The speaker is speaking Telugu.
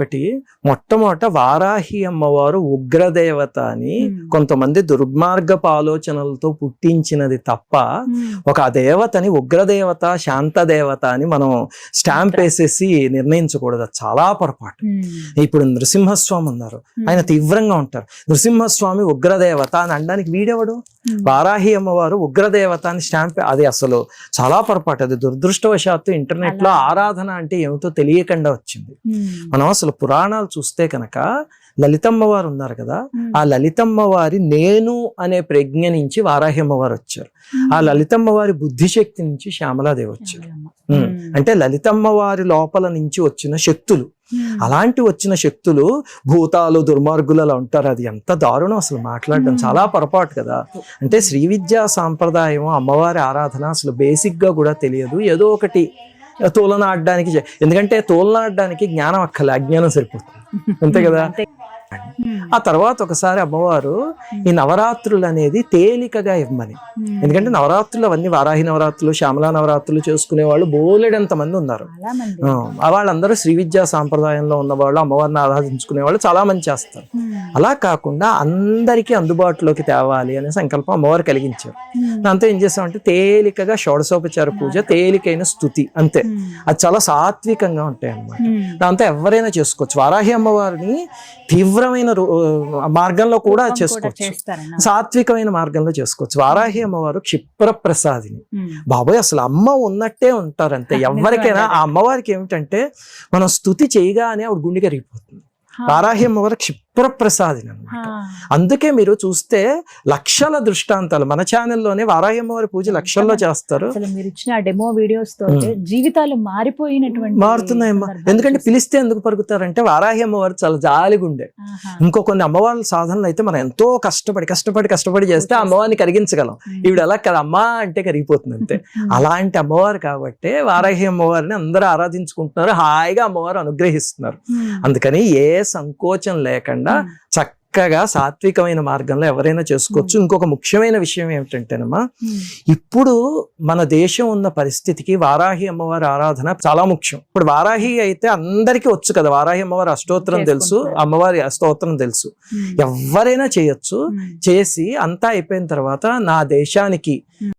ఒకటి మొట్టమొదట వారాహి అమ్మవారు ఉగ్రదేవత అని. కొంతమంది దుర్మార్గపు ఆలోచనలతో పుట్టించినది తప్ప ఒక దేవతని ఉగ్రదేవత శాంత దేవత అని మనం స్టాంప్ వేసేసి నిర్ణయించకూడదు. చాలా పొరపాటు. ఇప్పుడు నృసింహస్వామి ఉన్నారు. ఆయన తీవ్రంగా ఉంటారు. నృసింహస్వామి ఉగ్రదేవత అని అనడానికి వీడెవడు? వారాహి అమ్మవారు ఉగ్రదేవత అని స్టాంప్ అది అసలు చాలా పొరపాటు. అది దురదృష్టవశాత్తు ఇంటర్నెట్లో. ఆరాధన అంటే ఏమిటో తెలియకుండా వచ్చింది. మనం అసలు పురాణాలు చూస్తే కనుక లలితమ్మ వారు ఉన్నారు కదా ఆ లలితమ్మ వారి నేను అనే ప్రజ్ఞ నుంచి వారాహి అమ్మవారు వచ్చారు. ఆ లలితమ్మ వారి బుద్ధిశక్తి నుంచి శ్యామలాదేవి వచ్చారు. అంటే లలితమ్మ వారి లోపల నుంచి వచ్చిన శక్తులు. అలాంటి వచ్చిన శక్తులు భూతాలు దుర్మార్గులు అలా ఉంటారు. అది ఎంత దారుణం అసలు మాట్లాడడం. చాలా పొరపాటు కదా. అంటే శ్రీ విద్యా సాంప్రదాయం అమ్మవారి ఆరాధన అసలు బేసిక్గా కూడా తెలియదు. ఏదో ఒకటి తోలన ఆడడానికి చే- ఎందుకంటే తోలన ఆడడానికి జ్ఞానం అక్కల అజ్ఞానం సరిపోతుంది. అంతే కదా? ఆ తర్వాత ఒకసారి అమ్మవారు ఈ నవరాత్రులు అనేది తేలికగా ఇవ్వమని. ఎందుకంటే నవరాత్రులు అవన్నీ వారాహి నవరాత్రులు శ్యామలా నవరాత్రులు చేసుకునే వాళ్ళు బోలెడంత మంది ఉన్నారు. వాళ్ళందరూ శ్రీ విద్యా సాంప్రదాయంలో ఉన్న వాళ్ళు అమ్మవారిని ఆరాధించుకునే వాళ్ళు చాలా మంది చేస్తారు అలా కాకుండా అందరికీ అందుబాటులోకి తేవాలి అనే సంకల్పం అమ్మవారు కలిగించారు. దాంతో ఏం చేస్తామంటే తేలికగా షోడశోపచార పూజ తేలికైన స్థుతి అంతే. అది చాలా సాత్వికంగా ఉంటాయి అన్నమాట దాంతో ఎవరైనా చేసుకోవచ్చు. వారాహి అమ్మవారిని తీవ్రమైన మార్గంలో కూడా చేసుకోవచ్చు. సాత్వికమైన మార్గంలో చేసుకోవచ్చు. వారాహి అమ్మవారు క్షిప్ర ప్రసాదిని బాబోయ్ అసలు అమ్మ ఉన్నట్టే ఉంటారు అంతే ఎవరికైనా ఆ అమ్మవారికి ఏమిటంటే మనం స్థుతి చేయగానే ఆవిడ గుండె కరిగిపోతుంది. వారాహి అమ్మవారు క్షిప్ర ప్రసాదిని అనమాట అందుకే మీరు చూస్తే లక్షల దృష్టాంతాలు. మన ఛానల్లోనే వారాహి అమ్మవారి పూజ లక్షల్లో చేస్తారు. అసలు మీరు ఇచ్చిన డెమో వీడియోస్తో ఉమ్. జీవితాలు మారిపోయినటువంటి మారుతున్నాయమ్మా. ఎందుకంటే పిలిస్తే ఎందుకు పరుగుతారంటే వారాహి అమ్మవారు చాలా జాలిగుండే. ఇంకో కొన్ని అమ్మవారి సాధనలు అయితే మనం ఎంతో కష్టపడి కష్టపడి కష్టపడి చేస్తే ఆ అమ్మవారిని కరిగించగలం. ఈవిడ ఎలా కదా అమ్మా అంటే కరిగిపోతుంది అంతే. అలాంటి అమ్మవారు కాబట్టి వారాహి అమ్మవారిని అందరూ ఆరాధించుకుంటున్నారు హాయిగా అమ్మవారు అనుగ్రహిస్తున్నారు. అందుకని ఏ సంకోచం లేకుండా ఉమ్. చక్కగా సాత్వికమైన మార్గంలో ఎవరైనా చేసుకోవచ్చు ఇంకొక ముఖ్యమైన విషయం ఏమిటంటేనమ్మా. ఇప్పుడు మన దేశం ఉన్న పరిస్థితికి వారాహి అమ్మవారి ఆరాధన చాలా ముఖ్యం ఇప్పుడు వారాహి అయితే అందరికీ వచ్చు కదా వారాహి అమ్మవారి అష్టోత్తరం తెలుసు. అమ్మవారి స్తోత్రం తెలుసు. ఎవరైనా చేయొచ్చు. చేసి అంతా అయిపోయిన తర్వాత నా దేశానికి